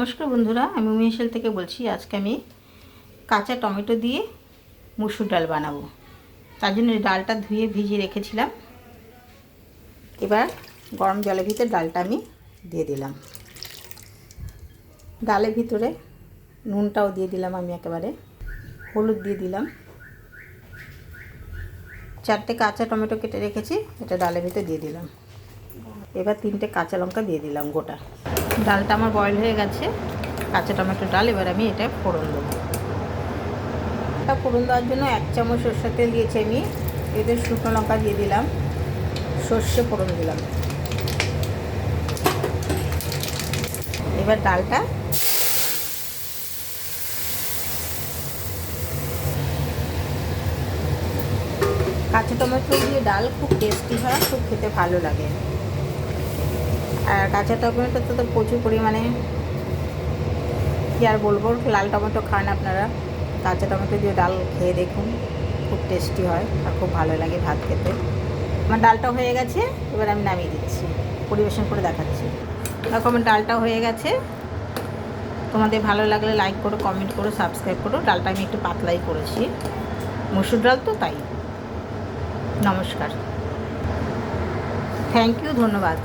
নমস্কার বন্ধুরা, আমি মিশেল থেকে বলছি, আজকে আমি কাঁচা টমেটো দিয়ে মুসুর ডাল বানাবো। তার জন্য ডালটা ধুয়ে ভিজিয়ে রেখেছিলাম। এবার গরম জলের ভিতরে ডালটা আমি দিয়ে দিলাম। ডালের ভিতরে নুনটাও দিয়ে দিলাম আমি একেবারে। হলুদ দিয়ে দিলাম। চারটে কাঁচা টমেটো কেটে রেখেছি, এটা ডালের ভিতরে দিয়ে দিলাম। এবার তিনটে কাঁচা লঙ্কা দিয়ে দিলাম গোটা। ডালটা আমার বয়েল হয়ে গেছে। কাঁচা টমেটো ডাল, এবার আমি এটা ফোড়ন দেবো। এটা ফোড়ন দেওয়ার জন্য এক চামচ সর্ষের তেল দিয়েছি আমি। এদের শুকনো লঙ্কা দিয়ে দিলাম। সর্ষে ফোড়ন দিলাম। এবার ডালটা কাঁচা টমেটো দিয়ে ডাল খুব টেস্টি হয়, খুব খেতে ভালো লাগে। আর কাঁচা টমেটো তো প্রচুর পরিমাণে, কী আর বলব, লাল টমেটো খান আপনারা। কাঁচা টমেটো দিয়ে ডাল খেয়ে দেখুন, খুব টেস্টি হয় আর খুব ভালো লাগে ভাত খেতে। আমার ডালটা হয়ে গেছে, এবার আমি নামিয়ে দিচ্ছি, পরিবেশন করে দেখাচ্ছি। দেখো আমার ডালটা হয়ে গেছে। তোমাদের ভালো লাগলে লাইক করো কমেন্ট করো সাবস্ক্রাইব করো। ডালটা আমি একটু পাতলাই করেছি। মসুর ডাল তো তাই। নমস্কার। থ্যাংক ইউ ধন্যবাদ।